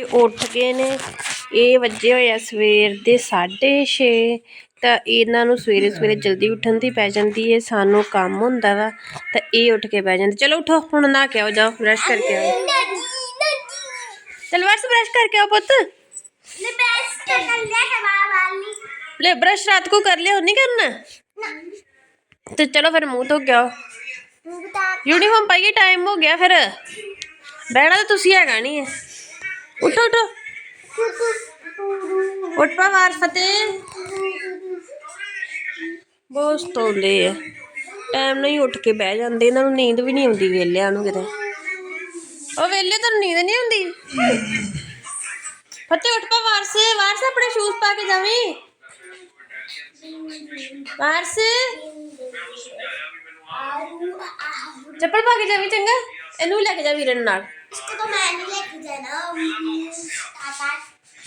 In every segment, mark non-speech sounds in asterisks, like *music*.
ਬੱਚੇ ਉੱਠ ਗਏ ਨੇ। ਇਹ ਵੱਜੇ ਹੋਏ ਆ ਸਵੇਰ ਦੇ 6:30 ਤਾਂ ਇਹਨਾਂ ਨੂੰ ਸਵੇਰੇ ਸਵੇਰੇ ਜਲਦੀ ਉੱਠਣ ਦੀ ਪੈ ਜਾਂਦੀ ਏ ਸਾਨੂੰ ਕੰਮ ਹੁੰਦਾ ਵਾ ਤਾਂ ਇਹ ਉੱਠ ਕੇ ਬਹਿ ਜਾਂਦੇ। ਚਲੋ ਉੱਠੋ ਹੁਣ ਨਾ ਕੇ ਆਓ ਜਾਓ ਕਰਕੇ ਆਓ। ਚਲ ਵਰਸ ਬ੍ਰਸ਼ ਕਰਕੇ ਆਓ ਪੁੱਤ। ਮੈਂ ਲੈ ਵਾਲੀ ਰਾਤ ਨੂੰ ਕਰ ਲਿਓ ਨਹੀਂ ਕਰਨਾ? ਤੇ ਚਲੋ ਫਿਰ ਮੂੰਹ ਧੋ ਕੇ ਆਓ। ਯੂਨੀਫਾਰਮ ਪਾਈਏ ਟਾਈਮ ਹੋ ਗਿਆ ਫਿਰ। ਬਹਿਣਾ ਤਾਂ ਤੁਸੀਂ ਹੈਗਾ ਨਹੀਂ ਉਠੋ ਉਠੋ। ਉੱਠ ਪਾ ਵਾਰ ਫਤਿਹ। ਬਹੁਤ ਸਤਾਉਂਦੇ ਆ। ਟਾਈਮ ਨਹੀਂ ਉੱਠ ਕੇ ਬਹਿ ਜਾਂਦੇ, ਇਹਨਾਂ ਨੂੰ ਨੀਂਦ ਵੀ ਨਹੀਂ ਆਉਂਦੀ ਵੇਲਿਆਂ ਨੂੰ ਕਿਤੇ। ਉਹ ਵੇਲੇ ਤੁਹਾਨੂੰ ਨੀਂਦ ਨਹੀਂ ਆਉਂਦੀ। ਫਤਿਹ, ਉੱਠ ਪਾ ਵਾਰਸ। ਵਾਰਸ, ਆਪਣੇ ਸ਼ੂਜ਼ ਪਾ ਕੇ ਜਾਵੀਂ। ਵਾਰਸ। ਚੱਪਲ ਪਾ ਕੇ ਜਾਵੀਂ, ਚੰਗਾ। ਇਹਨੂੰ ਵੀ ਲੈ ਕੇ ਜਾ ਵੀਰਨ ਨਾਲ। इसको तो मैंने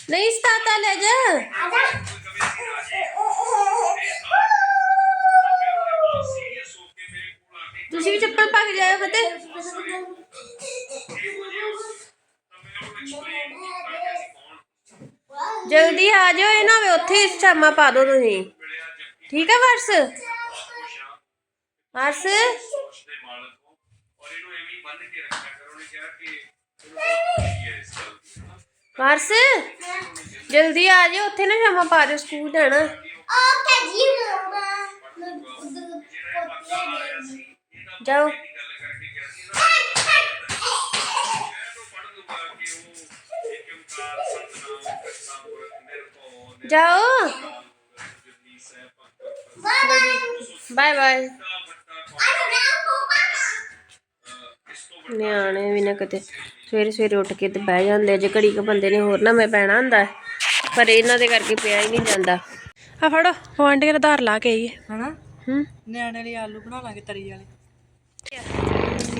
नहीं, ताता ले जा। भी चप्पल पा के फते जल्दी आ जाओ, ये ना वे शामा पा दो ठीक है वर्ष वर्ष ਦੇ ਮਾਲਕ ਹੋ ਔਰ ਇਹਨੂੰ ਐਵੇਂ ਹੀ ਬੰਨ ਕੇ ਰੱਖਿਆ ਕਰੋ ਉਹਨੇ ਕਿਹਾ ਕਿ ਚਲੋ ਕੀ ਹੈ ਇਸ ਗੱਲ ਦੀ ਹਨਾ। ਵਰਸ ਜਲਦੀ ਆ ਜਾਓ ਉੱਥੇ ਨਾ ਸ਼ਾਮਾ ਪਾ ਦਿਓ ਸਕੂਲ ਜਾਣਾ ओके जी मम्मा मैं उधर पोती है ਜਾਓ ਗੱਲ ਕਰਕੇ ਗਿਆ ਨਿਆਣੇ ਵੀ ਨਾ ਕਿਤੇ ਸਵੇਰੇ ਸਵੇਰੇ ਉੱਠ ਕੇ ਤੇ ਬਹਿ ਜਾਂਦੇ ਜੇ ਘੜੀ ਕ ਬੰਦੇ ਨੇ ਹੋਰ ਨਾ ਮੈਂ ਪੈਣਾ ਹੁੰਦਾ। ਪਰ ਇਹਨਾਂ ਦੇ ਕਰਕੇ ਪਿਆ ਹੀ ਨਹੀਂ ਜਾਂਦਾ। ਆ ਫੜੋ ਵਾਂਡੇ ਦਾ ਧਾਰ ਲਾ ਕੇ ਆਈਏ। ਹਨਾ? ਹੂੰ? ਨਿਆਣੇ ਲਈ ਆਲੂ ਬਣਾ ਲਾਂਗੇ ਤਰੀ ਵਾਲੇ।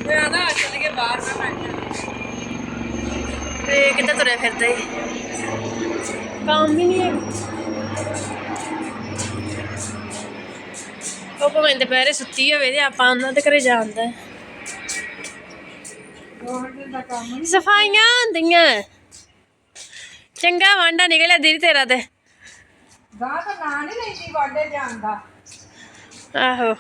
ਮੈਂ ਆਦਾ ਚੱਲ ਕੇ ਬਾਹਰ ਮੈਂ ਬੈਠਾ ਤੇ ਕਿੱਥੇ ਤੁਰੇ ਫਿਰਦੇ ਈ? ਕੰਮ ਵੀ ਨਹੀਂ ਹੈ ਉਹ ਭਾਵੇਂ ਦੁਪਹਿਰੇ ਸੁੱਤੀ ਹੋਵੇ ਤੇ ਆਪਾਂ ਉਹਨਾਂ ਦੇ ਘਰੇ ਜਾਂਦਾ ਸਫਾਈਆਂ ਹੁੰਦੀਆਂ। ਚੰਗਾ ਵਾਂਡਾ ਨਿਕਲਿਆ ਦਿਲ ਤੇਰਾ ਤੇ। ਗਾਹ ਤਾਂ ਨਾਂ ਨਹੀਂ ਲੈਂਦੀ ਵਾਡੇ ਜਾਣ ਦਾ। ਆਹੋ।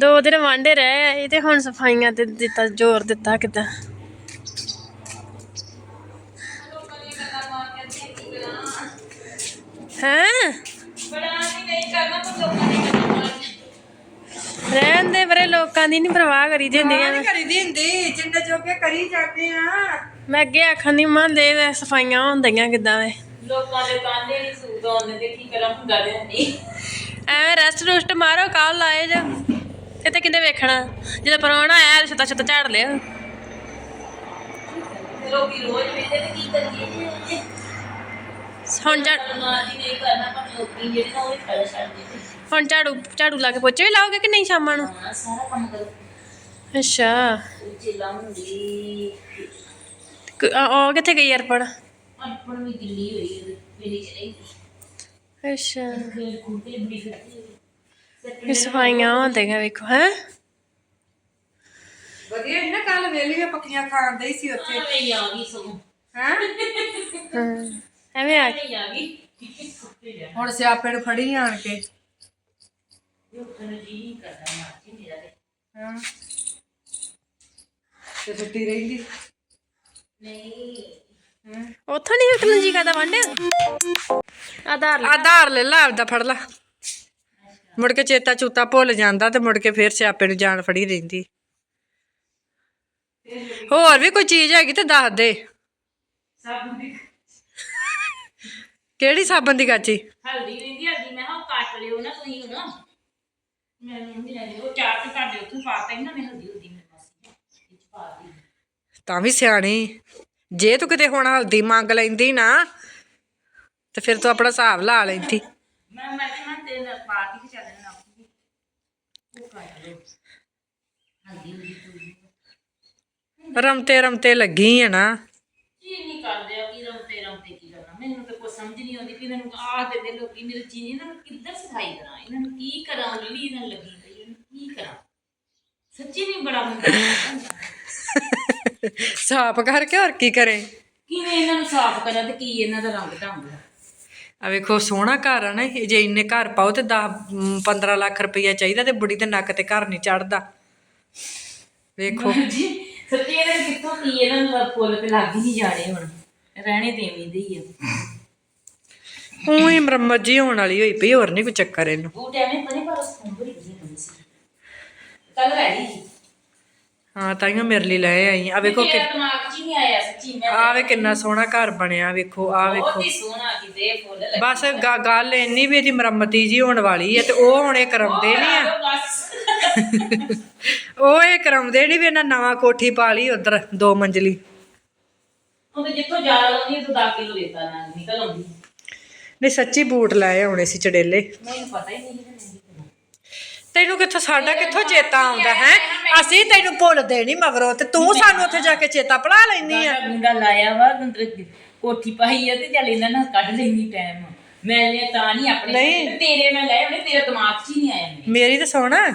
ਦੋ ਦਿਨ ਵਾਂਡੇ ਰਹਿ ਆਏ ਤੇ ਹੁਣ ਸਫਾਈਆਂ ਤੇ ਦਿੱਤਾ ਜ਼ੋਰ ਦਿੱਤਾ ਕਿਦਾਂ ਹਾਂ? ਰਹਿਣ ਦੇ ਬਰੇ ਲੋਕਾਂ ਦੀ ਨਹੀਂ ਪਰਵਾਹ ਕਰੀ ਦੀ ਹੁੰਦੀ ਨਹੀਂ ਕਰੀਦੀ ਹੁੰਦੀ ਜਿੰਨੇ ਜੋਗੇ ਕਰੀ ਜਾਂਦੇ ਆ। ਮੈਂ ਅੱਗੇ ਆਖਣ ਦੀ ਮਾਂ ਦੇ ਦੇ ਸਫਾਈਆਂ ਹੁੰਦੀਆਂ ਕਿਦਾਂ ਵੇ। ਲੋਕਾਂ ਦੇ ਕਾਂਦੇ ਨਹੀਂ ਸੂਦ ਆਉਂਦੇ ਤੇ ਕੀ ਕਰਾਂ ਹੁੰਦਾ ਦੇ ਨਹੀਂ ਐਵੇਂ ਰੈਸਟ ਰੁਸਟ ਮਾਰੋ ਕੱਲ ਆਏ ਜਾ। ਇਹ ਤੇ ਕਿੰਨੇ ਵੇਖਣਾ। ਜਦੋਂ ਪਰਵਾਣਾ ਆਇਆ ਛਤਾ ਛਤਾ ਝਾੜ ਲਿਆ। ਲੋਕੀ ਰੋਜ਼ ਵੇਖਦੇ ਤੇ ਕੀ ਕਰੀਏ ਹੁਣ ਝਾੜ ਉਹ ਹੁਣ ਝਾੜੂ ਝਾੜੂ ਲਾ ਕੇ ਪੋਚੇ ਵੀ ਲਾਓਗੇ ਕਿ ਨਹੀਂ ਸ਼ਾਮਾਂ ਨੂੰ? ਹਾਂ ਸਾਰਾ ਕੰਮ ਕਰੋ। ਅੱਛਾ। ਕ- ਆ ਉਹ ਕਿੱਥੇ ਗਈ ਅਰਪਣ? ਆਪਣ ਵੀ ਗਿੱਲੀ ਹੋਈ ਹੈ ਮੇਰੀ ਚਲੀ ਅੱਛਾ। ਫਿਰ ਖੁੱਟੇ ਬੜੀ ਫਿਰਦੀ। ਇਹ ਸਫਾਈਆਂ ਹੁੰਦੀਆਂ ਵੇਖੋ ਹੈ? ਵਧੀਆ ਸੀ ਨਾ ਕੱਲ ਵੇਲੀਆਂ ਪੱਕੀਆਂ ਖਾਣ ਦੇ ਸੀ ਉੱਥੇ। ਐਵੇਂ ਆ ਗਈ ਸਗੋਂ। ਹੈ। ਐਵੇਂ ਆ ਗਈ। ਹੁਣ ਸਿਆਪੇ ਨੂੰ ਫੜੀ ਆਣ ਕੇ। ਹਾਂ। ਤੇ ਸੁੱਤੀ ਰਹਿੰਦੀ। ਨਹੀਂ। ਉੱਥੋਂ ਨਹੀਂ ਹਟਣ ਜੀ ਕਰਦਾ ਵਾਂਡਿਆ ਆਧਾਰ ਲੈ। ਆਧਾਰ ਲੈ ਲਾ ਆਪਦਾ ਫੜ ਲਾ। ਮੁੜ ਕੇ ਚੇਤਾ ਚੂਤਾ ਭੁੱਲ ਜਾਂਦਾ ਤੇ ਮੁੜ ਕੇ ਫੇਰ ਸਿਆਪੇ ਨੂੰ ਜਾਣ ਫੜੀ ਰਹਿੰਦੀ। ਹੋਰ ਵੀ ਕੋਈ ਚੀਜ਼ ਹੈਗੀ ਤੇ ਦੱਸ ਦੇ। ਸਭ ਦੀ ਕਿਹੜੀ ਸਾਬਣ ਦੀ ਗਾਚੀ? ਹਲਦੀ ਰਹਿੰਦੀ ਹਲਦੀ। ਮੈਂ ਹਾਂ ਕੱਟ ਲਿਓ ਨਾ ਤੁਸੀਂ ਹੁਣ। ਮੈਂ ਨਹੀਂ ਲੈਣੀ ਉਹ ਚਾਰ ਤੇ ਤੁਹਾਡੇ ਉੱਥੇ ਪਾਤਾ ਹੀ ਨਾ ਮੈਂ ਹਲਦੀ ਹਲਦੀ ਮੇਰੇ ਪਾਸੇ ਵਿੱਚ ਪਾ ਦੀ ਤਾਂ ਵੀ ਸਿਆਣੀ। ਜੇ ਤੂੰ ਕਿਤੇ ਹੁਣ ਹਲਦੀ ਮੰਗ ਲੈਂਦੀ ਨਾ ਤੇ ਫਿਰ ਤੂੰ ਆਪਣਾ ਹਿਸਾਬ ਲਾ ਲੈਂਦੀ। ਮੈਂ ਮੈਂ ਤੇ ਮੈਂ ਤੇ ਪਾ ਕੇ ਚੱਲ ਜਾਣਾ ਉਹ ਕੱਟ ਲਿਓ। ਹਲਦੀ ਹਲਦੀ ਪੂਰੀ ਰਮਤੇ ਰਮਤੇ ਲੱਗੀ ਆ ਨਾ। ਕੀ ਨਹੀਂ ਕਰਦੇ ਆ ਕੀ ਰਮਤੇ ਰਮਤੇ ਕੀ ਕਰਨਾ ਮੈਨੂੰ ਤਾਂ ਕੋਈ ਸਮਝ ਨਹੀਂ ਆਉਂਦੀ ਕਿ ਮੈਨੂੰ ਆਹ ਦੇ ਦੇ ਲੋਕੀ ਮੇਰੇ ਚੀਜ਼ ਇਹਨਾਂ ਨੂੰ ਕਿੱਧਰ ਸਫ਼ਾਈ ਕਰਾਂ? ਇਹਨਾਂ ਨੂੰ ਕੀ ਕਰਾਂ? ਲੀਲੀ ਨਾਲ ਲੱਗੀ ਪਈ ਇਹਨਾਂ ਨੂੰ ਕੀ ਕਰਾਂ? ਸੱਚੀ ਨਹੀਂ ਬੜਾ ਮੁੰਡਾ ਸਾਫ਼ ਕਰਕੇ ਹੋਰ ਕੀ ਕਰੇ? ਕਿਵੇਂ ਇਹਨਾਂ ਨੂੰ ਸਾਫ਼ ਕਰਾਂ ਤੇ ਕੀ ਇਹਨਾਂ ਦਾ ਰੰਗ ਢੰਗ ਆ? ਆ ਵੇਖੋ ਸੋਹਣਾ ਘਰ ਆ ਨਾ ਇਹ, ਜੇ ਇੰਨੇ ਘਰ ਪਾਓ ਤੇ 10 15 ਲੱਖ ਰੁਪਈਆ ਚਾਹੀਦਾ ਤੇ ਬੁੜੀ ਦੇ ਨੱਕ ਤੇ ਘਰ ਨਹੀਂ ਚੜਦਾ ਵੇਖੋ। ਜੀ ਸੱਚੀ ਇਹਨਾਂ ਨੂੰ ਕਿੱਥੋਂ ਕੀ ਇਹਨਾਂ ਨੂੰ ਫੁੱਲ ਤੇ ਲੱਗ ਹੀ ਨਹੀਂ ਜਾਣੇ ਹੁਣ? ਰਹਿਣੇ ਦੇਵੀਂ ਦੇ ਹੀ ਆ। ਉਹੀ ਮੁਰੰਮਤ ਜੀ ਹੋਣ ਵਾਲੀ ਹੋਈ ਪਈ ਹੋਰ ਨਹੀਂ ਕੋਈ ਚੱਕਰ ਇਹਨੂੰ। ਬੂਟ ਐਵੇਂ ਪਰ ਉਸ ਵਧੀਆ ਸੀ। ਕੱਲ ਹਾਂ ਤਾਈਓ ਮੇਰੇ ਲਈ ਲੈ ਆਈ। ਆ ਵੇਖੋ ਕਿ ਮੇਰਾ ਦਿਮਾਗ 'ਚ ਹੀ ਨਹੀਂ ਆਇਆ ਸੱਚੀ ਮੈਂ ਆ ਵੇ ਕਿੰਨਾ ਸੋਹਣਾ ਘਰ ਬਣਿਆ ਵੇਖੋ ਆ ਵੇਖੋ ਬਹੁਤ ਹੀ ਸੋਹਣਾ ਕਿਤੇ ਫੁੱਲ ਲੱਗੇ। ਬਸ ਗ- ਗੱਲ ਇੰਨੀ ਵੀ ਇਹਦੀ ਮੁਰੰਮਤੀ ਜੀ ਹੋਣ ਵਾਲੀ ਹੈ ਤੇ ਉਹ ਹੁਣ ਇਹ ਕਰਾਉਂਦੇ ਨਹੀਂ ਆ। ਬਸ। ਉਹ ਇਹ ਕਰਾਉਂਦੇ ਨਹੀਂ ਵੀ ਇਹਨਾਂ ਨਵਾਂ ਕੋਠੀ ਪਾ ਲਈ ਉਧਰ ਦੋ ਮੰਜ਼ਲੀ। ਤੇ ਜਿੱਥੋਂ ਜ਼ਿਆਦਾ ਲਾਉਂਦੀ ਤੂੰ 10 ਕਿਲੋ ਦੇਤਾ ਨਾ ਨਿਕਲ ਆਉਂਦੀ। ਨਹੀਂ ਸੱਚੀ ਬੂਟ ਲਾਏ ਆਉਣੇ ਸੀ ਚੜੇਲੇ। ਮੈਨੂੰ ਪਤਾ ਹੀ ਨਹੀਂ ਇਹਦਾ ਨਹੀਂ ਤੈਨੂੰ ਕਿੱਥੋਂ ਸਾਡਾ ਕਿੱਥੋਂ ਚੇਤਾ ਆਉਂਦਾ ਹੈ? ਅਸੀਂ ਤੈਨੂੰ ਭੁੱਲਦੇ ਨਹੀਂ ਮਗਰੋਂ ਤੇ ਤੂੰ ਸਾਨੂੰ ਉੱਥੇ ਜਾ ਕੇ ਚੇਤਾ ਪੜਾ ਲੈਣੀ ਆ। ਸਾਡਾ ਮੁੰਡਾ ਲਾਇਆ ਵਾ ਅੰਦਰ ਕੋਠੀ ਪਾਈ ਆ ਤੇ ਚੱਲ ਇਹਨਾਂ ਨਾਲ ਕੱਢ ਲੈਣੀ ਟਾਈਮ ਮੈਂ ਲਿਆ ਤਾਂ ਨਹੀਂ ਆਪਣੇ ਨਹੀਂ। ਤੇਰੇ ਮੈਂ ਲਾਇਆ ਉਹਨੇ ਤੇਰੇ ਦਿਮਾਗ 'ਚ ਹੀ ਨਹੀਂ ਆਇਆ ਮੇਰੇ। ਮੇਰੀ ਤਾਂ ਸੁਣ। ਹਾਂ।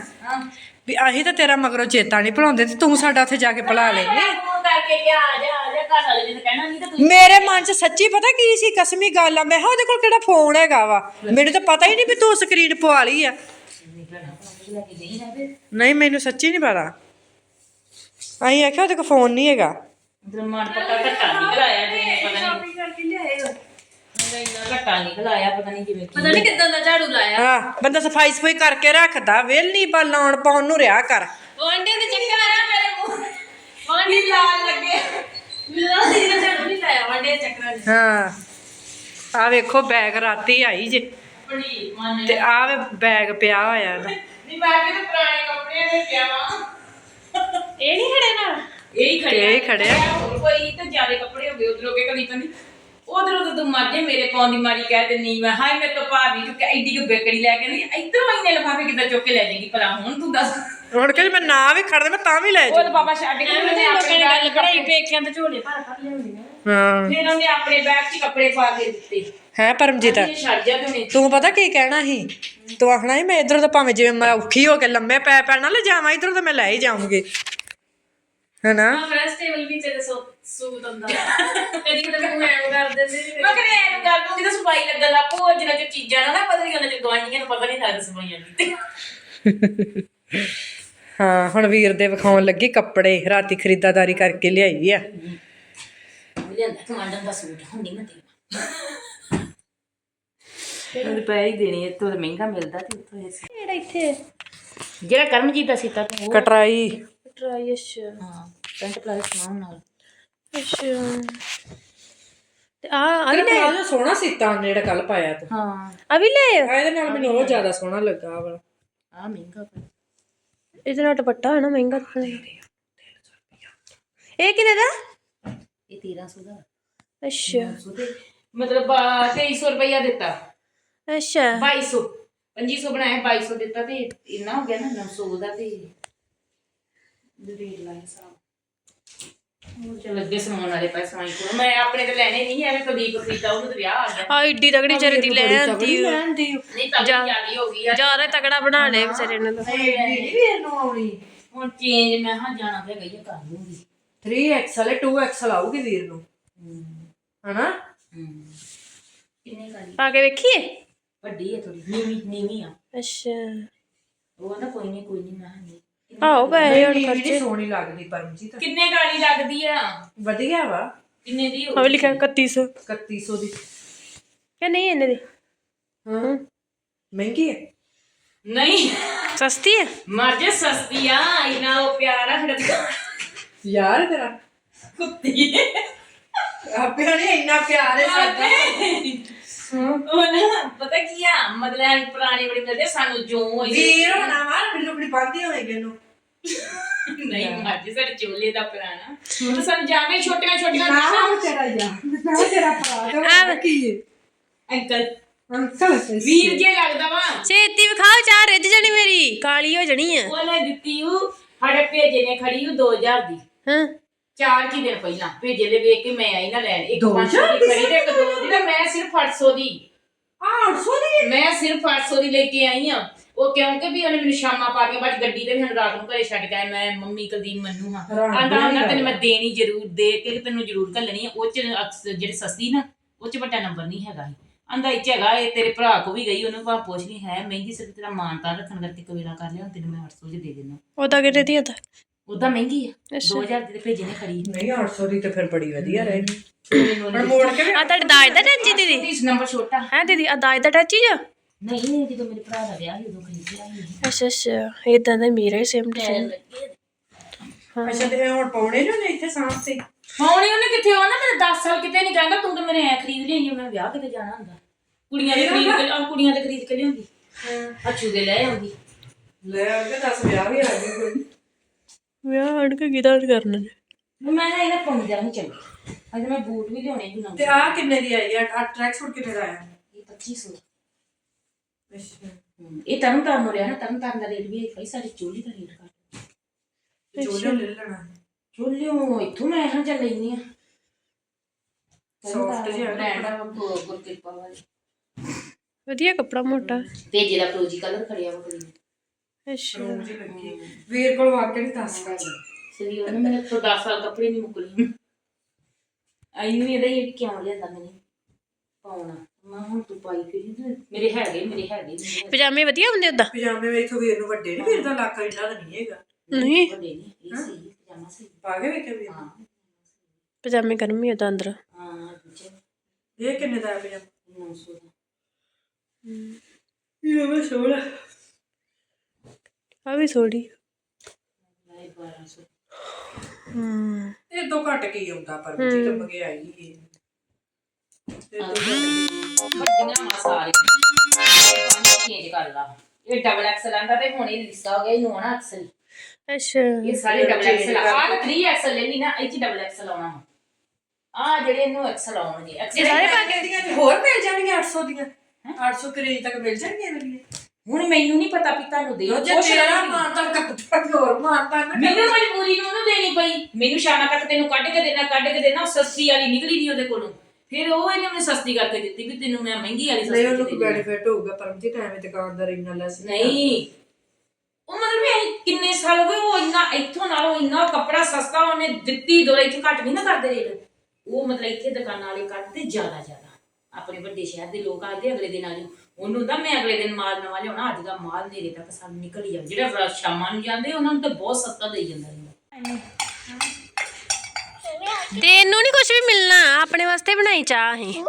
ਵੀ ਅਸੀਂ ਤਾਂ ਤੇਰਾ ਮਗਰੋਂ ਚੇਤਾ ਨਹੀਂ ਭੁਲਾਉਂਦੇ ਤੇ ਤੂੰ ਸਾਡਾ ਉੱਥੇ ਜਾ ਕੇ ਭੁਲਾ ਲੈਣੀ ਫੋਨ ਕਰਕੇ ਕਿਹਾ ਆ ਜਾ ਆ ਜਾ ਘਰ ਵਾਲੇ ਨੇ ਤਾਂ ਕਹਿਣਾ ਨਹੀਂ ਤਾਂ ਤੂੰ ਮੇਰੇ ਮਨ 'ਚ ਸੱਚੀ ਪਤਾ ਕੀ ਸੀ? ਕਸਮੀ ਗੱਲ ਆ। ਮੈਂ ਕਿਹਾ ਉਹਦੇ ਕੋਲ ਕਿਹੜਾ ਫੋਨ ਹੈਗਾ ਵਾ? ਮੈਨੂੰ ਤਾਂ ਪਤਾ ਹੀ ਨਹੀਂ ਵੀ ਤੂੰ ਸਕਰੀਨ ਪਵਾ ਲਈ ਆ। ਲੈ ਕੇ ਨਾ ਨਹੀਂ ਮੈਨੂੰ ਸੱਚੀ ਨਹੀਂ ਪਤਾ। ਅਸੀਂ ਆਖਿਆ ਉਹਦੇ ਕੋਲ ਫੋਨ ਨਹੀਂ ਹੈਗਾ। ਮਾਰ ਪੱਕਾ ਘੱਟਾ ਨਿਕਲ ਆਇਆ ਜਿਵੇਂ ਪਤਾ ਨਹੀਂ ਕਰਕੇ ਲਿਆਏਗਾ ਮੇਰਾ ਇੰਨਾ ਘੱਟਾ ਨਿਕਲ ਆਇਆ ਪਤਾ ਨਹੀਂ ਕਿਵੇਂ ਪਤਾ ਨਹੀਂ ਕਿੱਦਾਂ ਦਾ ਝਾੜੂ ਲਾਇਆ। ਹਾਂ ਬੰਦਾ ਸਫ਼ਾਈ ਸਫ਼ਾਈ ਕਰਕੇ ਰੱਖਦਾ ਵੇਲੀ ਬਾ ਲਾਉਣ ਪਾਉਣ ਨੂੰ ਰਿਆ ਕਰ। ਵਾਂਡੇ ਦੇ ਚੱਕਰ ਆਇਆ ਮੇਰੇ ਮੂੰਹ। ਵਾਂਡੇ ਲਾਲ ਲੱਗੇ। ਮੇਰਾ ਸਿਰ ਝਾੜੂ ਨਹੀਂ ਲਾਇਆ ਵਾਂਡੇ ਦੇ ਚੱਕਰਾਂ ਹਾਂ ਆ ਵੇਖੋ ਬੈਗ ਰਾਤੀ ਆਈ ਜੇ। ਬੜੀ ਮਨ ਤੇ ਆ ਵੇ ਬੈਗ ਪਿਆ ਹੋਇਆ ਇਹਦਾ। ਨਹੀਂ ਮੈਂ ਕਿਤੇ ਪੁਰਾਣੇ ਕੱਪੜੇ ਦੇ ਪਿਆ ਵਾਂ। ਇਹ ਨਹੀਂ ਖੜੇ ਨਾਲ? ਇਹ ਹੀ ਖੜਿਆ ਇਹ ਹੀ ਖੜਿਆ। ਹੋਰ ਕੋਈ ਤਾਂ ਜ਼ਿਆਦਾ ਕੱਪੜੇ ਹੋ ਗਏ ਉਧਰੋਂ ਕੇ ਕਦੀ ਕਦੀ ਉਧਰੋਂ ਤਾਂ ਤੂੰ ਮਰ ਜੇ ਮੇਰੇ ਪਾਉਣ ਦੀ ਮਾਰੀ ਕਹਿ ਦਿੰਨੀ ਮੈਂ। ਹਾਏ ਮੇਰੇ ਤੋਂ ਭਾਬੀ ਚੁੱਕ ਐਡੀ ਕੁ ਬੇਕੜੀ ਲੈ ਕੇ ਨਹੀਂ ਇਧਰੋਂ ਇੰਨੇ ਲਫਾਫੇ ਕਿੱਦਾਂ ਚੁੱਕ ਕੇ ਲੈ ਜਾਏਗੀ ਭਲਾ ਹੁਣ ਤੂੰ ਦੱਸ। ਹੁਣ ਕਿ ਮੈਂ ਨਾ ਵੀ ਖੜਦੇ ਮੈਂ ਤਾਂ ਵੀ ਲੈ ਉਹ ਜਾ ਤਾਂ ਬਾਬਾ ਛੱਡ ਕੇ ਐਵੇਂ ਤੇ ਲੋਕਾਂ ਨੇ ਗੱਲ ਬਣਾਈ ਪੇਕਿਆਂ ਤੇ ਝੋਲੇ ਭਰ ਭਰ ਲਿਆਉਂਦੀਆਂ ਹਾਂ। ਫਿਰ ਉਹਨੇ ਆਪਣੇ ਬੈਗ 'ਚ ਕੱਪੜੇ ਪਾ ਕੇ ਦਿੱਤੇ। ਹੈ ਪਰਮਜੀਤ? ਇਹ ਛੱਡ ਜਾ ਤੂੰ ਤੂੰ ਪਤਾ ਕੀ ਕਹਿਣਾ ਸੀ? ਤੂੰ ਆਖਣਾ ਸੀ ਮੈਂ ਇਧਰੋਂ ਤਾਂ ਭਾਵੇਂ ਜਿਵੇਂ ਮੈਂ ਔਖੀ ਹੋ ਕੇ ਲੰਮੇ ਪੈ ਪੈ ਨਾ ਲੈ ਜਾਵਾਂ ਇਧਰੋਂ ਤਾਂ ਮੈਂ ਲੈ ਹੀ ਜਾਊਂਗੀ। ਹੈਨਾ? ਹਾਂ ਫਰੈਸ਼ ਟੇਬਲ ਵੀ ਤੇਰੇ ਸੋ ਸੂਤ ਹੁੰਦਾ ਕਦੀ ਕਦੇ ਮੂੰਹ ਐਂ ਕਰ ਦਿੰਦੇ ਸੀ ਮੈਂ ਕਹਿੰਦਾ ਇਹ ਗੱਲ ਨੂੰ ਕਿਤੇ ਸਫ਼ਾਈ ਲੱਗਣ ਲੱਗ ਪਊ ਜਿੰਨਾ ਚ ਚੀਜ਼ਾਂ ਨਾ ਨਾ ਪਤਾ ਨਹੀਂ ਉਹਨਾਂ ਚ ਗਵਾਂਢੀਆਂ ਨੂੰ ਪਤਾ ਨਹੀਂ ਲੱਗਦਾ ਸਫਾਈਆਂ ਦੀ ਹਾਂ ਹੁਣ ਵੀਰ ਦੇ ਵਿਖਾਉਣ ਲੱਗੀ ਕੱਪੜੇ ਰਾਤੀ ਖਰੀਦਦਾਰੀ ਕਰਕੇ ਲਿਆਈ ਆ। ਲਿਆਂਦਾ ਕਮਾਂਡਰ ਦਾ ਸੂਟ ਹੁੰਦੀ ਮੈਂ ਤੇ ਉਹਦੇ ਪੈ ਹੀ ਦੇਣੀ ਤੋਂ ਮਹਿੰਗਾ ਮਿਲਦਾ ਤੇ ਉੱਥੋਂ ਇੱਥੇ? ਜਿਹੜਾ ਕਰਮਜੀਤ ਦਾ ਸੀਤਾ ਤੂੰ ਉਹ। ਕਟਰਾਈ। ਟਰਾਈ ਅੱਛਾ। ਹਾਂ ਪੈਂਟ ਪਲਾਜ਼ੋ ਨਾਲ। ਅੱਛਾ। ਤੇ ਆ ਆ ਵੀ ਲੈ। ਪਲਾਜ਼ੋ ਸੋਹਣਾ ਸੀਤਾ ਜਿਹੜਾ ਕੱਲ ਪਾਇਆ ਤੂੰ। ਹਾਂ। ਆ ਵੀ ਲੈ। ਆਇਓ? ਆ ਇਹਦੇ ਨਾਲ ਮੈਨੂੰ ਉਹ ਜ਼ਿਆਦਾ ਸੋਹਣਾ ਲੱਗਾ ਵਾ ਆ ਮਹਿੰਗਾ ਪਿਆ। ਇਹਦੇ ਨਾਲ ਦੁਪੱਟਾ ਹੈ ਨਾ ਮਹਿੰਗਾ। ਤਾਂ ਇਹ ਕਿਹਦੇ ਦਾ? ਇਹ 1300 ਦਾ। ਅੱਛਾ। 900 ਤੇ ਮਤਲਬ 2300 ਰੁਪਇਆ ਦਿੱਤਾ। ਅੱਛਾ। 2200 2500 ਬਣਾਇਆ 2200 ਦਿੱਤਾ ਤੇ ਇੰਨਾ ਹੋ ਗਿਆ ਨਾ 900 ਦਾ ਤੇ। ਰੇਟ ਲਾਇਆ ਸਾਬ ਉਹ ਚੱਲ ਅੱਗੇ ਸਮਾਉਣ ਵਾਲੇ ਪੈਸੇ ਆਈ ਕੋਲ ਮੈਂ ਆਪਣੇ ਤੇ ਲੈਣੇ ਨਹੀਂ ਐਵੇਂ ਕਦੀ ਕੋ ਖਰੀਦਾ ਉਹਨੂੰ ਤੇ ਵਿਆਹ ਆ ਗਿਆ। ਆ ਏਡੀ ਤਗੜੀ ਚਰਦੀ ਲੈ ਆਂਦੀ ਲੈਂਦੀ ਨਹੀਂ ਤਾਂ ਜਿਆਦੀ ਹੋ ਗਈ ਆ। ਜ਼ਿਆਦਾ ਤਗੜਾ ਬਣਾ ਲੈ ਵਿਚਾਰੇ ਨੇ ਤਾਂ। ਵੀਰ ਨੂੰ ਆਉਣੀ। ਹੁਣ ਚੇਂਜ ਮੈਂ ਹਾਂ ਜਾਣਾ ਤੇ ਗਈ ਆ, ਕਰ ਲੂੰਗੀ 3XL ਹੈ 2XL ਆਊਗੀ ਵੀਰ ਨੂੰ। ਹਨਾ? ਕਿੰਨੇ ਕਾਲੀ ਪਾ ਕੇ ਵੇਖੀਏ? ਵੱਡੀ ਹੈ ਥੋੜੀ ਨੀਵੀਂ ਨੀਵੀਂ ਆ। ਅੱਛਾ। ਉਹ ਨਾ ਕੋਈ ਨਹੀਂ ਕੋਈ ਨਹੀਂ ਮੈਂ ਕਿਹਾ ਨਹੀਂ। ਆਓ ਪੈ ਹੁਣ ਖਰਚੇ। ਸੋਹਣੀ ਲੱਗਦੀ ਪਰਮਜੀਤ। ਕਿੰਨੇ ਕਾਲੀ ਲੱਗਦੀ ਆ? ਵਧੀਆ ਵਾ। ਕਿੰਨੇ ਦੀ ਹੋ ਲਿਖਿਆ 3100 3100 ਦੀ। ਕਿ ਨਹੀਂ ਇਹਨੇ ਦੀ? ਹਾਂ। ਮਹਿੰਗੀ ਹੈ ਨਹੀਂ। ਸਸਤੀ ਹੈ ਮਰ ਜੇ ਸਸਤੀ ਆ। ਇਨਾ ਉਹ ਪਿਆਰਾ ਖੜਦਾ ਯਾਰ ਤੇਰਾ। ਕੁੱਤੀ। ਆਪੇ ਨੇ ਇੰਨਾ ਪਿਆਰ ਹੈ ਸਾਡਾ। ਉਹ ਨਾ ਪਤਾ ਕੀ ਆ? ਮਤਲਬ ਪੁਰਾਣੀ ਬੜੀ ਮਿਲਦੇ ਸਾਨੂੰ ਜੋ ਹੋਈ। ਵੀਰ ਹੋਣਾ ਵਾ ਰੁਕੜੀ ਬੰਦੀ ਹੋਏਗੀ ਇਹਨੂੰ ਨਹੀਂ ਮਰ ਜੇ ਸਾਡੇ ਚੋਲੇ ਦਾ ਪੁਰਾਣਾ। ਤਾਂ ਸਾਨੂੰ ਜਾ ਕੇ ਛੋਟੀਆਂ ਛੋਟੀਆਂ ਤੇਰਾ ਯਾਰ ਨਾ ਤੇਰਾ ਭਰਾ ਕੀ ਹੈ? ਅੰਕਲ ਅੰਕਲ ਵੀਰ ਜੇ ਲੱਗਦਾ ਵਾ। ਛੇਤੀ ਵਿਖਾਓ ਚਾਹ ਰਿੱਝ ਜਾਣੀ ਮੇਰੀ। ਕਾਲੀ ਹੋ ਜਾਣੀ ਆ। ਉਹਨੇ ਦਿੱਤੀ ਉਹ ਸਾਡੇ ਭੇਜੇ ਨੇ ਖੜੀ ਉਹ 2000 ਦੀ। ਹਾਂ। ਚਾਰ ਕੀ ਦਿਨ ਪਹਿਲਾਂ? ਭੇਜੇ ਲੈ ਵੇਖ ਕੇ ਮੈਂ ਆਈ ਨਾ ਲੈਣ। ਇੱਕ ਦੋ 500 ਹਜ਼ਾਰ ਦੀ ਦੀ ਖੜੀ ਤੇ ਇੱਕ ਦੋ ਦੀ ਤੇ ਮੈਂ ਸਿਰਫ 800 ਦੀ। ਆ 800 ਦੀ? ਮੈਂ ਸਿਰਫ 800 ਦੀ ਲੈ ਕੇ ਆਈ ਆ। ਉਹ ਕਿਉਂਕਿ ਵੀ ਉਹਨੇ ਮੈਨੂੰ ਸ਼ਾਮਾਂ ਪਾ ਕੇ ਬਾਅਦ 'ਚ ਗੱਡੀ ਤੇ ਵੀ ਹੁਣ ਰਾਤ ਨੂੰ ਘਰੇ ਛੱਡ ਕੇ ਆਏ ਮੈਂ ਮੰਮੀ ਕੁਲਦੀਪ ਮੰਨੂ ਹਾਂ। ਆਂਦਾ ਆਂਦਾ ਤੈਨੂੰ ਮੈਂ ਦੇਣੀ ਜ਼ਰੂਰ ਦੇ ਕੇ ਤੈਨੂੰ ਜ਼ਰੂਰ ਘੱਲਣੀ ਆ। ਉਹ ਚ ਅਕਸ- ਜਿਹੜੇ ਸਸਤੀ ਨਾ ਉਹ ਚ ਵੱਡਾ ਨੰਬਰ ਨਹੀਂ ਹੈਗਾ ਸੀ। ਆਂਦਾ ਇੱਚ ਹੈਗਾ ਇਹ ਤੇਰੇ ਭਰਾ ਕੋ ਵੀ ਗਈ ਉਹਨੂੰ ਭਾ ਪੁੱਛ ਨਹੀਂ ਹੈ ਮਹਿੰਗੀ ਸਿਰ ਤੇਰਾ ਮਾਨਤਾ ਰੱਖਣ ਕਰਕੇ ਕਵੇਲਾ ਕਰ ਲਿਆ ਹੁਣ ਤੈਨੂੰ ਮੈਂ 800 ਚ ਦੇ ਦੇਣਾ ਉਹਦਾ ਕਿਤੇ ਦੀ ਹੁੰਦਾ ਉਹਦਾ ਮਹਿੰਗੀ ਆ। ਅੱਛਾ। 2000 ਦੀ ਤੇ ਭੇਜੇ ਨੇ ਖੜੀ। ਨਹੀਂ 800 ਦੀ ਤੇ ਫਿਰ ਬੜੀ ਵਧੀਆ ਰਹੇਗੀ। ਮੈਨੂੰ ਹੁਣ ਮੋੜ ਕੇ ਵੀ ਆ ਤੁਹਾਡੇ ਦਾਜ ਦਾ ਟੈਚੀ ਦੀਦੀ? ਇਸ ਨੰਬਰ ਛੋਟਾ। ਹੈ ਦੀਦੀ ਆ ਦਾਜ ਦਾ ਟੈਚੀ ਆ? ਨਹੀਂ ਜਦੋਂ ਮੇਰੇ ਭਰਾ ਦਾ ਵਿਆਹ ਸੀ ਉਦੋਂ ਖਰੀਦਿਆ ਸੀ। ਅੱਛਾ ਅੱਛਾ ਇਦਾਂ ਦਾ ਮੇਰਾ ਹੀ ਸੇਮ ਸੇਮ ਅੱਛਾ ਤੇ ਹੁਣ ਪਾਉਣੇ ਨੇ ਇੱਥੇ ਸਾਂਭ ਤੇ? ਹੁਣ ਉਹਨੇ ਕਿੱਥੇ? ਆਉਣਾ ਮੇਰੇ 10 ਸਾਲ ਕਿਤੇ ਨਹੀਂ ਕਹਿੰਦਾ ਤੂੰ ਤਾਂ ਮੇਰੇ ਐ ਖਰੀਦ ਲਈ ਮੈਂ ਵਿਆਹ ਕਿਤੇ ਜਾਣਾ ਹੁੰਦਾ। ਕੁੜੀਆਂ ਦੇ ਖਰੀਦ ਕੇ ਆ ਕੁੜੀਆਂ ਦੇ ਖਰੀਦ ਕੇ ਲਿਆਉਂਦੀ। ਅੱਛੂ ਦੇ ਲੈ ਆਉਂਦੀ। ਲੈ ਉਹਦੇ 10 ਵਿਆਹ ਵੀ ਆ ਗਏ ਕੋਈ ਵਿਆਹ ਹੜ ਕੇ ਕਿਦਾਂ ਕਰਨਾ ਨੇ ਮੈਂ ਨਾ ਇਹਨਾਂ ਪਾਉਂਦਿਆ ਨਹੀਂ ਚੰਗੀ ਅੱਜ ਮੈਂ ਬੂਟ ਵੀ ਲਿਆਉਣੇ ਤੇ ਨਾ ਆ ਕਿੰਨੇ ਦੀ ਆਈ ਆ? ਟਰੈਕ ਸੂਟ ਕਿੰਨੇ ਦਾ ਆਇਆ? ਇਹ 2500 ਅੱਛਾ ਇਹ ਤਰਨ ਤਾਰਨ ਹੋ ਰਿਹਾ ਨਾ ਤਰਨ ਤਾਰਨ ਦਾ ਰੇਟ ਵੀ ਹੈ ਸਾਡੀ ਚੋਲੀ ਦਾ ਰੇਟ ਘੱਟ ਚੋਲੇ ਲੈ ਲੈਣਾ। ਚੋਲੀਓ ਇੱਥੋਂ ਮੈਂ ਹਾਂ ਚੱਲ ਲੈਣੀ ਆ Soft ਜਿਹਾ ਆ ਗੁਰਕਿਰਪਾ ਵਾਲੀ ਵਧੀਆ ਕੱਪੜਾ ਮੋਟਾ। ਤੇ ਜਿਹੜਾ ਫਰੋਜੀ ਕਲਰ ਖੜਿਆ ਵਾ ਨੇ। ਅੱਛਾ। ਰੂਮ ਜੀ ਲੱਗੀ ਵੀਰ ਕੋਲ ਵਾਕਿਆ ਨਹੀਂ ਦੱਸ ਸਰੀ ਉਹਨੇ ਮੇਰੇ ਤੋਂ 10 ਸਾਲ ਕੱਪੜੇ ਨਹੀਂ ਮੁੱਕਲੇ ਆਈ ਨੂੰ ਇਹਦਾ ਹੀ ਕਿਉਂ ਲਿਆਂਦਾ ਮੈਨੂੰ? ਪਾਉਣਾ। ਮੈਂ ਹੁਣ ਤੂੰ ਪਾਈ ਫਿਰੀ ਤੇ। ਮੇਰੇ ਹੈਗੇ ਮੇਰੇ ਹੈਗੇ ਮੇਰੇ ਹੈਗੇ। ਪਜਾਮੇ ਵਧੀਆ ਹੁੰਦੇ ਉਦਾਂ ਪਜਾਮੇ ਵੇਖੋ ਵੀਰ ਨੂੰ ਵੱਡੇ ਨਹੀਂ ਵੀਰ ਦਾ ਲੱਕ ਇੰਨਾ ਤਾਂ ਨਹੀਂ ਹੈਗਾ। ਨਹੀਂ। ਵੱਡੇ ਨੇ ਇਹ ਸਹੀ ਪਜਾਮਾ ਸਹੀ। ਪਾ ਕੇ ਵੇਖਿਆ ਵੀਰ ਹਾਂ। ਪਜਾਮੇ ਗਰਮੀ ਉਦਾਂ ਅੰਦਰ। ਹਾਂ ਦੂਜਾ ਇਹ ਕਿੰਨੇ ਦਾ ਆਇਆ ਪਜਾਮਾ? 900 ਦਾ। ਇਹ ਮੈਂ ਸੋਹਣਾ। ਆ ਵੀ ਥੋੜੀ ਮੈਂ 1200 ਹੂੰ। ਇਹ ਤੋਂ ਘੱਟ ਕੀ ਆਉਂਦਾ ਪਰ ਜੀ ਤਾਂ ਮਹਿੰਗਾਈ ਹੀ ਹੈ ਇਹ ਤੋਂ ਘੱਟ ਵੱਡੀਆਂ ਮਾ ਸਾਰੇ ਚੇਂਜ ਕਰ ਲਾ ਇਹ ਡਬਲ ਐਕਸਲ ਆਂਦਾ ਤੇ ਹੁਣ ਇਹ ਲਿਸਾ ਹੋ ਗਿਆ ਇਹਨੂੰ ਆਣਾ ਐਕਸਲ ਅੱਛਾ। ਇਹ ਸਾਰੇ ਡਬਲ ਐਕਸਲ ਆ ਆਹ 3 ਐਕਸਲ ਲੈਣੀ ਨਾ ਇਹ ਚ ਡਬਲ ਐਕਸਲ ਆਉਣਾ ਆ ਜਿਹੜੇ ਇਹਨੂੰ ਐਕਸਲ ਆਉਣਗੇ ਐਕਸਲ ਇਹ ਸਾਰੇ ਪਾ ਦੀਆਂ ਤੇ ਹੋਰ ਮਿਲ ਜਾਣਗੀਆਂ 800 ਦੀਆਂ। 800 ਕਰੇਜ ਤੱਕ ਮਿਲ ਜਾਣਗੀਆਂ ਮੇਰੀਆਂ ਹੁਣ ਮੈਨੂੰ ਨਹੀਂ ਪਤਾ ਵੀ ਤੁਹਾਨੂੰ ਦੇ ਜੇ ਤੇਰਾ ਮਾਨ ਤਾਂ ਕੱਟ ਹੋਰ ਮਾਰਦਾ ਨਾ ਮੈਨੂੰ ਮਜਬੂਰੀ ਨੂੰ ਉਹਨੂੰ ਦੇਣੀ ਪਈ। ਮੈਨੂੰ ਸ਼ਾਮਾਂ ਤੱਕ ਤੈਨੂੰ ਕੱਢ ਕੇ ਦੇਣਾ ਕੱਢ ਕੇ ਦੇਣਾ ਉਹ ਸਸਤੀ ਵਾਲੀ ਨਿਕਲੀ ਨਹੀਂ ਉਹਦੇ ਕੋਲੋਂ। ਫਿਰ ਉਹ ਇਹਨੇ ਮੈਨੂੰ ਸਸਤੀ ਕਰਕੇ ਦਿੱਤੀ ਵੀ ਤੈਨੂੰ ਮੈਂ ਮਹਿੰਗੀ ਵਾਲੀ ਨਹੀਂ ਸਸਤੀ ਉਹਨੂੰ ਦੇ ਕੋਈ ਬੈਨੀਫਿਟ ਹੋਊਗਾ ਪਰਮਜੀਤ ਐਵੇਂ ਦੁਕਾਨਦਾਰ ਇੰਨਾ ਲੈਸ ਨਹੀਂ ਉਹ ਮਤਲਬ ਵੀ ਅਸੀਂ ਕਿੰਨੇ ਸਾਲ ਹੋ ਗਏ ਉਹ ਇੰਨਾ ਇੱਥੋਂ ਨਾਲੋਂ ਇੰਨਾ ਕੱਪੜਾ ਸਸਤਾ ਉਹਨੇ ਦਿੱਤੀ ਦੋ ਇੱਥੇ ਘੱਟ ਨਹੀਂ ਨਾ ਕਰਦੇ ਰੇਟ। ਉਹ ਮਤਲਬ ਇੱਥੇ ਦੁਕਾਨਾਂ ਵਾਲੇ ਕੱਢਦੇ ਜ਼ਿਆਦਾ ਜ਼ਿਆਦਾ। ਆਪਣੇ ਵੱਡੇ ਸ਼ਹਿਰ ਦੇ ਲੋਕ ਆਦੇ ਅਗਲੇ ਦਿਨ ਆ ਜਾਓ। ਉਹਨੂੰ ਤਾਂ ਮੈਂ ਅਗਲੇ ਦਿਨ ਮਾਲ ਨਵਾਂ ਲਿਆਉਣਾ ਅੱਜ ਦਾ ਮਾਲ ਨੇਰੇ ਤੱਕ ਸਾਨੂੰ ਨਿਕਲ ਹੀ ਜਾਂਦਾ ਜਿਹੜਾ ਰਾ- ਸ਼ਾਮਾਂ ਨੂੰ ਜਾਂਦੇ ਉਹਨਾਂ ਨੂੰ ਤਾਂ ਬਹੁਤ ਸਸਤਾ ਦੇਈ ਜਾਂਦਾ ਰਹਿੰਦਾ। ਤੈਨੂੰ ਨਹੀਂ ਕੁਝ ਵੀ ਮਿਲਣਾ ਆਪਣੇ ਨਹੀਂ ਚਾਹ ਹੀ।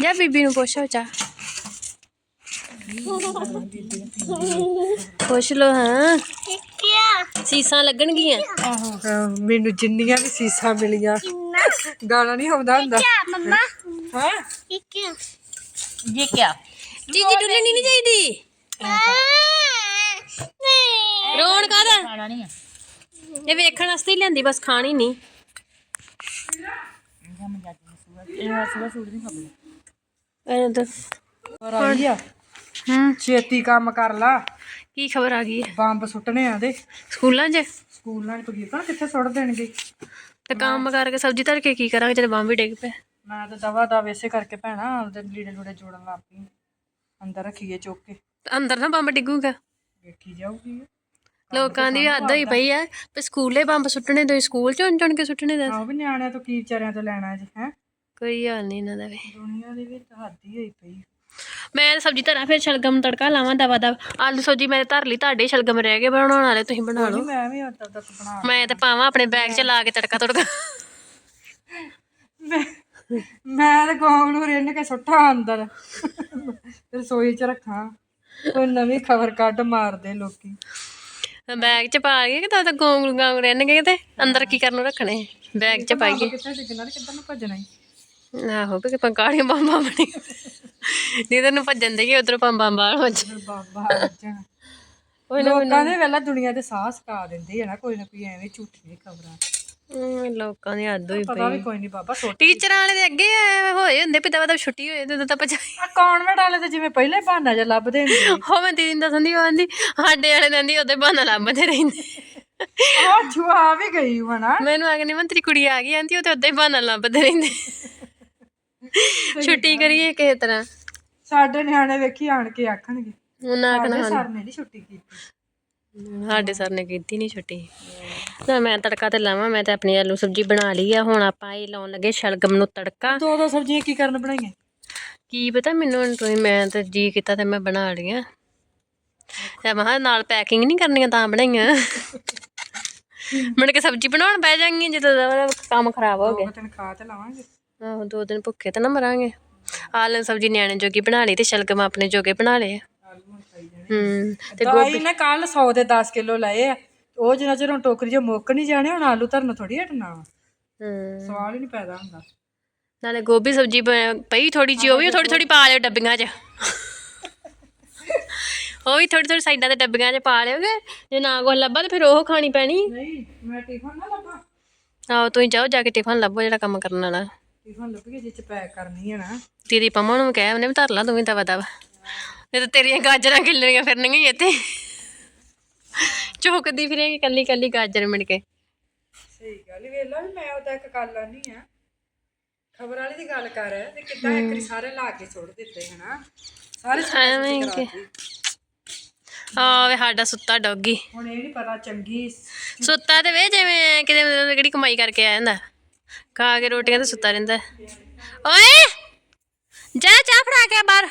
ਜਾ ਬੀਬੀ ਨੂੰ ਪੁੱਛੋ ਚਾਹ। ਪੁੱਛ ਲੋ ਹਾਂ। ਸੀਸਾਂ ਲੱਗਣਗੀਆਂ। ਆਹੋ ਮੈਨੂੰ ਜਿੰਨੀਆਂ ਵੀ ਸੀਸਾਂ ਮਿਲੀਆਂ ਗਾਣਾ ਨਹੀਂ ਆਉਂਦਾ ਹੁੰਦਾ। ਮੰਮਾ। ਹਾਂ। ਇਹ ਕੀ ਇਹ ਕੀ ਚੀਜੀ ਡੁੱਲਣੀ ਨਹੀਂ ਚਾਹੀਦੀ। ਰੋਣ ਕਾਦਾ ਇਹ ਵੇਖਣ ਵਾਸਤੇ ਹੀ ਲੈਂਦੀ ਬਸ ਖਾਣੀ ਨਹੀਂ। ਇਹ ਤਾਂ ਪਰ ਆ ਗਿਆ ਹੂੰ। ਛੇਤੀ ਕੰਮ ਕਰ ਲਾ। ਕੀ ਖਬਰ ਆ ਗਈ? ਹੈ ਬੰਬ ਸੁੱਟਣੇ ਆਂਦੇ ਸਕੂਲਾਂ 'ਚ? ਸਕੂਲਾਂ ਚ ਪਗੀਤਾ ਕਿੱਥੇ ਸੁੱਟ ਦੇਣਗੇ? ਤੇ ਕੰਮ ਕਰਕੇ ਸਬਜ਼ੀ ਧਰ ਕੇ ਕੀ ਕਰਾਂਗੇ ਜਦ ਬੰਬ ਵੀ ਡਿੱਗ ਪਿਆ। ਮੈਂ ਤਾਂ ਦਵਾ ਦਾ ਵੇਸੇ ਕਰਕੇ ਭੈਣਾ ਉਹਦੇ ਲੀੜੇ ਲੂੜੇ ਜੋੜਨ ਲੱਗ ਪਈ। ਅੰਦਰ ਰੱਖੀਏ ਚੁੱਕ ਕੇ। ਤੇ ਅੰਦਰ ਨਾ ਬੰਬ ਡਿੱਗੂਗਾ। ਵੇਖੀ ਜਾਊਗੀ। ਲੋਕਾਂ ਦੀ ਹੱਦ ਹੋਈ ਪਈ ਆ ਸਕੂਲੇ ਬੰਬ ਸੁੱਟਣੇ ਤੇ ਸਕੂਲ ਚੋਂ ਚੁਣ ਕੇ ਸੁੱਟਣੇ ਦੱਸ। ਆਹ ਵੀ ਨਿਆਣਿਆਂ ਤੋਂ ਕੀ ਵਿਚਾਰਿਆਂ ਤੋਂ ਲੈਣਾ ਜੀ ਹੈ? ਕੋਈ ਹਾਲ ਨਹੀਂ ਇਹਨਾਂ ਦਾ ਵੀ। ਦੁਨੀਆ ਦੀ ਵੀ ਤਾਂ ਹੱਦ ਹੀ ਹੋਈ ਪਈ। ਮੈਂ ਸਬਜ਼ੀ ਧਰਾਂ ਫਿਰ ਸ਼ਲਗਮ ਤੜਕਾ ਲਾਵਾਂ ਦਵਾ ਦਾ ਆਲੂ ਸਬਜ਼ੀ ਮੈਂ ਧਰ ਲਈ ਤੁਹਾਡੇ ਸ਼ਲਗਮ ਰਹਿ ਗਏ ਬਣਾਉਣ ਵਾਲੇ ਤੁਸੀਂ ਬਣਾ ਲਓ। ਮੈਂ ਵੀ ਉਦੋਂ ਤੱਕ ਬਣਾ ਮੈਂ ਤੇ ਪਾਵਾਂ ਆਪਣੇ ਬੈਗ 'ਚ ਲਾ ਕੇ ਤੜਕਾ ਤੜਕਾ। ਮੈਂ ਤਾਂ ਗੋਂਗ ਨੂੰ ਰਿੰਨ ਕੇ ਸੁੱਟਾਂ ਅੰਦਰ। ਰਸੋਈ 'ਚ ਰੱਖਾਂ। ਕੋਈ ਨਵੀਂ ਖਬਰ ਕੱਢ ਮਾਰਦੇ ਲੋਕੀ। ਬੈਗ 'ਚ ਪਾ ਕੇ ਕਿ ਤਾਂ ਗੋਂਗਲੂ ਗਾਂਗ ਰਹਿਣਗੇ ਤੇ ਅੰਦਰ ਕੀ ਕਰਨ ਨੂੰ ਰੱਖਣੇ? ਬੈਗ 'ਚ ਪਾਈਏ ਕਿੱਥੇ ਡਿੱਗਣਾ ਤੇ ਕਿੱਧਰ ਨੂੰ ਭੱਜਣਾ ਆਹੋ ਕਿ ਪੰਕਾੜੀਆਂ ਬੰਬਾਂ ਬਣੀ। ਜਿੱਧਰ ਨੂੰ ਭੱਜਣ ਦੇ ਉਧਰ ਪੰਬਾਂ ਬਾਹਰ ਹੋ ਜਾ ਬਾਬਾ ਵੱਜਣ ਲੋਕਾਂ ਦੇ ਵੇਲਾ ਦੁਨੀਆ ਦੇ ਸਾਹ ਸਕਾ ਦਿੰਦੇ ਆ ਨਾ ਕੋਈ ਨਾ ਕੋਈ ਐਵੇਂ ਝੂਠੀਆਂ ਖਬਰਾਂ। ਹਮ, ਲੋਕਾਂ ਦੀ ਹੱਦ ਹੋਈ ਪਤਾ ਵੀ ਕੋਈ ਨਹੀਂ ਬਾਬਾ ਸੁੱਟ ਟੀਚਰਾਂ ਵਾਲੇ ਦੇ ਅੱਗੇ ਐ ਹੋਏ ਹੁੰਦੇ ਪਿਤਾ ਪਤਾ ਛੁੱਟੀ ਹੋਏ ਤੇ ਉਦੋਂ ਤਾਂ ਪਚਾਈ ਆ ਕੌਨਵੈਂਟ ਵਾਲੇ ਤੇ ਜਿਵੇਂ ਪਹਿਲੇ ਬਹਾਨਾ ਜਿਹਾ ਲੱਭਦੇ ਹੁੰਦੇ ਹੋ ਮੈਂ ਦੀਦੀ ਨੂੰ ਦੱਸਣ ਦੀ ਆਂਦੀ ਸਾਡੇ ਵਾਲੇ ਦੰਦੀ ਉਹਦੇ ਬਹਾਨਾ ਲੱਭਦੇ ਰਹਿੰਦੇ। ਆ ਛੁਆ ਵੀ ਗਈ ਵਣਾ ਮੈਨੂੰ ਆ ਕੇ ਨਹੀਂ ਮੰਤਰੀ ਕੁੜੀ ਆ ਗਈ ਆਂਦੀ ਉਹ ਤੇ ਉਦਾਂ ਹੀ ਬਹਾਨਾ ਲੱਭਦੇ ਰਹਿੰਦੇ। *laughs* ਛੁੱਟੀ ਕਰੀਏ ਕਿਸੇ ਤਰ੍ਹਾਂ। ਸਾਡੇ ਨਿਆਣੇ ਵੇਖੀ ਆਣ ਕੇ ਆਖਣਗੇ। ਉਹਨਾਂ ਸਾਡੇ ਆਖਣਾ ਸਰ ਨੇ ਨਹੀਂ ਛੁੱਟੀ ਕੀਤੀ। ਸਾਡੇ ਸਰ ਨੇ ਕੀਤੀ ਨਹੀਂ ਛੁੱਟੀ। ਨਾ ਮੈਂ ਤੜਕਾ ਤੇ ਲਾਵਾਂ ਮੈਂ ਤੇ ਆਪਣੀ ਆਲੂ ਸਬਜ਼ੀ ਬਣਾ ਲਈ ਆ। ਹੁਣ ਆਪਾਂ ਇਹ ਲਾਉਣ ਲੱਗੇ ਸ਼ਲਗਮ ਨੂੰ ਤੜਕਾ। ਦੋ ਦੋ ਸਬਜ਼ੀਆਂ ਕੀ ਕਰਨ ਬਣਾਈਆਂ? ਕੀ ਪਤਾ ਮੈਨੂੰ ਹੁਣ ਤੁਸੀਂ ਮੈਂ ਤਾਂ ਜੀ ਕੀਤਾ ਤੇ ਮੈਂ ਬਣਾ ਲਈਆਂ। ਤੇ ਮੈਂ ਕਿਹਾ ਨਾਲ ਪੈਕਿੰਗ ਨਹੀਂ ਕਰਨੀਆਂ ਤਾਂ ਬਣਾਈਆਂ। ਮੁੜ ਕੇ ਸਬਜ਼ੀ ਬਣਾਉਣ ਬਹਿ ਜਾਾਂਗੀਆਂ ਜਦੋਂ ਕੰਮ ਖਰਾਬ ਹੋ ਗਿਆ। ਦੋ ਖਾ ਤੇ ਲਾਵਾਂਗੇ। ਆਹੋ ਦੋ ਦਿਨ ਭੁੱਖੇ ਤਾਂ ਨਾ ਮਰਾਂਗੇ। ਆਲੂ ਸਬਜ਼ੀ ਨਿਆਣੇ ਜੋਗੀ ਬਣਾ ਲਈ ਤੇ ਸ਼ਲਗਮ ਆਪਣੇ ਜੋਗੇ ਬਣਾ ਲਏ ਹੂੰ ਤੇ ਦਵਾਈ ਨਾ ਕੱਲ 100 ਦੇ 10 ਕਿਲੋ ਲਏ ਆ। ਉਹ ਜਿੰਨਾ ਚਿਰ ਹੁਣ ਟੋਕਰੀ ਜੋ ਮੁੱਕ ਨਹੀਂ ਜਾਣੇ ਹੁਣ ਆਲੂ ਧਰਨ ਥੋੜੀ ਹਟਣਾ ਵਾ। ਹੂੰ। ਸਵਾਲ ਹੀ ਨਹੀਂ ਪੈਦਾ ਹੁੰਦਾ। ਨਾਲੇ ਗੋਭੀ ਸਬਜ਼ੀ ਬ- ਪਈ ਥੋੜੀ ਜਿਹੀ ਉਹ ਵੀ ਥੋੜੀ ਥੋੜੀ ਪਾ ਲਿਓ ਡੱਬੀਆਂ 'ਚ। ਉਹ ਵੀ ਥੋੜੀ ਥੋੜੀ ਸਾਈਡਾਂ ਤੇ ਡੱਬੀਆਂ 'ਚ ਪਾ ਲਿਓਗੇ ਜੇ ਨਾ ਕੁਛ ਲੱਭਾ ਤੇ ਫਿਰ ਉਹ ਖਾਣੀ ਪੈਣੀ। ਨਹੀਂ ਮੈਂ ਟਿਫਨ ਨਾ ਲੱਭਾ। ਆਹੋ ਤੁਸੀਂ ਜਾਓ ਜਾ ਕੇ ਟਿਫਨ ਲੱਭੋ ਜਿਹੜਾ ਕੰਮ ਕਰਨ ਵਾਲਾ। ਟਿਫਨ ਲੱਭ ਕੇ ਜਿੱਚ ਪੈਕ ਕਰਨੀ ਹੈ ਨਾ। ਤੇਰੀ ਪਮਾ ਨੂੰ ਕਹਿ ਉਹਨੇ ਵੀ ਧਰ ਲਾ ਤੂੰ ਵੀ ਦਵਾ ਦਵਾ ਨਹੀਂ ਤਾਂ ਤੇਰੀਆਂ ਗਾਜਰਾਂ ਕਿੱਲਣੀਆਂ ਫਿਰਨਗੀਆਂ ਹੀ ਇੱਥੇ। ਚੌਕਦੀ ਫਿਰੇਂਗੀ ਕੱਲੀ ਕੱਲੀ ਗਾਜਰ ਮਿਣ ਕੇ। ਸਹੀ ਗੱਲ ਵੇਲਾ ਵੀ ਮੈਂ ਉਹਦਾ ਇੱਕ ਗੱਲ ਆਨੀ ਆ। ਖਬਰ ਵਾਲੀ ਦੀ ਗੱਲ ਕਰ ਤੇ ਕਿੱਦਾਂ ਇੱਕ ਵਾਰੀ ਸਾਰੇ ਲਾ ਕੇ ਸੁੱਟ ਦਿੱਤੇ ਹਨਾ। ਸਾਰੇ ਐਵੇਂ ਕਿ ਆ ਵੇ ਸਾਡਾ ਸੁੱਤਾ ਡੌਗੀ। ਹੁਣ ਇਹ ਨਹੀਂ ਪਤਾ ਚੰਗੀ ਸੁੱਤਾ ਤੇ ਵੇ ਜਿਵੇਂ ਕਿਤੇ ਮਤਲਬ ਕਿਹੜੀ ਕਮਾਈ ਕਰਕੇ ਹੁੰਦਾ ਖਾ ਕੇ ਰੋਟੀਆਂ ਤੇ ਸੁੱਤਾ ਰਹਿੰਦਾ ਓਏ! ਜਾ, ਚਾਹ ਫੜਾ ਕੇ ਬਾਹਰ।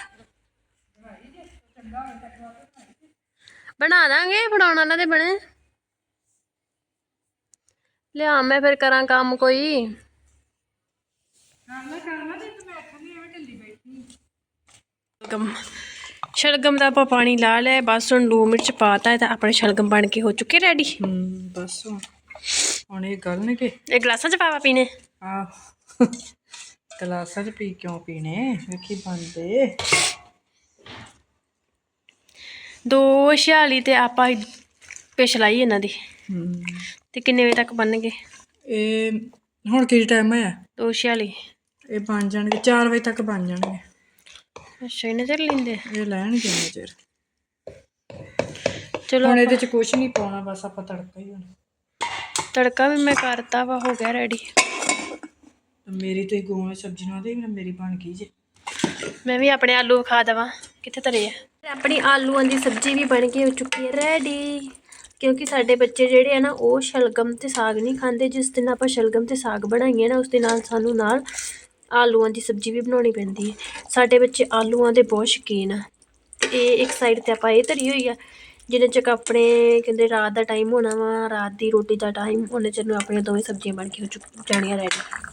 ਬਣਾ ਦਾਂਗੇ ਫੜਾਉਣ ਵਾਲਾ ਤੇ ਬਣੇ। ਲਿਆ ਮੈਂ ਫਿਰ ਕਰਾਂ ਕੰਮ ਕੋਈ। ਸ਼ਲਗਮ। ਸ਼ਲਗਮ ਦਾ ਆਪਾਂ ਪਾਣੀ ਲਾ ਲਿਆ, ਬਸ ਹੁਣ ਲੂਣ ਮਿਰਚ ਪਾਤਾ ਹੈ ਤਾਂ ਆਪਣੇ ਸ਼ਲਗਮ ਬਣ ਕੇ ਹੋ ਚੁੱਕੇ ਰੈਡੀ ਬਸ ਹੁਣ ਇਹ ਗੱਲ ਨੇ ਕਿ? ਇਹ ਗਲਾਸਾਂ ਚ ਪਾਵਾ ਪੀਣੇ? ਆ ਗਲਾਸਾਂ 'ਚ ਪੀ ਕਿਉਂ ਪੀਣੇ? ਵੇਖੀ ਬੰਦੇ ਦੋ ਛਿਆਲੀ ਤੇ ਆਪਾਂ ਪਿਛਲਾਈ ਇਹਨਾਂ ਦੀ। ਤੇ ਕਿੰਨੇ ਵਜੇ ਤੱਕ ਬਣਨਗੇ? ਇਹ ਹੁਣ ਕੀ ਟਾਈਮ ਹੋਇਆ? ਦੋ ਛਿਆਲੀ। ਇਹ ਬਣ ਜਾਣਗੇ 4 ਵਜੇ ਤੱਕ ਬਣ ਜਾਣਗੇ। ਅੱਛਾ ਇਹਨੇ ਚਿਰ ਲੈਂਦੇ ਇਹ ਲੈਣਗੇ ਨਾ ਚਿਰ। ਚਲੋ ਹੁਣ ਇਹਦੇ 'ਚ ਕੁਝ ਨਹੀਂ ਪਾਉਣਾ ਬਸ ਆਪਾਂ ਤੜਕਾ ਹੀ ਹੁਣ। ਤੜਕਾ ਵੀ ਮੈਂ ਕਰਤਾ ਵਾ ਹੋ ਗਿਆ ਰੈਡੀ ਮੇਰੀ ਤੇ ਗੋਲ ਸਬਜ਼ੀ ਨਾਲ ਦੇ ਮੇਰੀ ਬਣ ਗਈ ਜੇ। ਮੈਂ ਵੀ ਆਪਣੇ ਆਲੂ ਖਾ ਦਵਾਂ। ਕਿੱਥੇ ਧਰੇ ਆ? ਆਪਣੀ ਆਲੂਆਂ ਦੀ ਸਬਜ਼ੀ ਵੀ ਬਣ ਕੇ ਹੋ ਚੁੱਕੀ ਹੈ ਰੈਡੀ ਕਿਉਂਕਿ ਸਾਡੇ ਬੱਚੇ ਜਿਹੜੇ ਆ ਨਾ ਉਹ ਸ਼ਲਗਮ ਤੇ ਸਾਗ ਨਹੀਂ ਖਾਂਦੇ। ਜਿਸ ਦਿਨ ਆਪਾਂ ਸ਼ਲਗਮ ਤੇ ਸਾਗ ਬਣਾਈਏ ਨਾ ਉਸ ਦੇ ਨਾਲ ਸਾਨੂੰ ਨਾਲ ਆਲੂਆਂ ਦੀ ਸਬਜ਼ੀ ਵੀ ਬਣਾਉਣੀ ਪੈਂਦੀ ਹੈ। ਸਾਡੇ ਬੱਚੇ ਆਲੂਆਂ ਦੇ ਬਹੁਤ ਸ਼ੌਕੀਨ ਆ। ਤੇ ਇਹ ਇੱਕ ਸਾਈਡ ਤੇ ਆਪਾਂ ਇਹ ਧਰੀ ਹੋਈ ਆ। ਜਿੰਨੇ ਚੱਕ ਆਪਣੇ ਕਹਿੰਦੇ ਰਾਤ ਦਾ ਟਾਈਮ ਹੋਣਾ ਵਾ, ਰਾਤ ਦੀ ਰੋਟੀ ਦਾ ਟਾਈਮ ਉਹਨੇ ਚਿਰ ਨੂੰ ਆਪਣੀਆਂ ਦੋਵੇਂ ਸਬਜ਼ੀਆਂ ਬਣ ਕੇ ਹੋ ਚੁੱਕ ਜਾਣੀਆਂ ਰੈਡੀ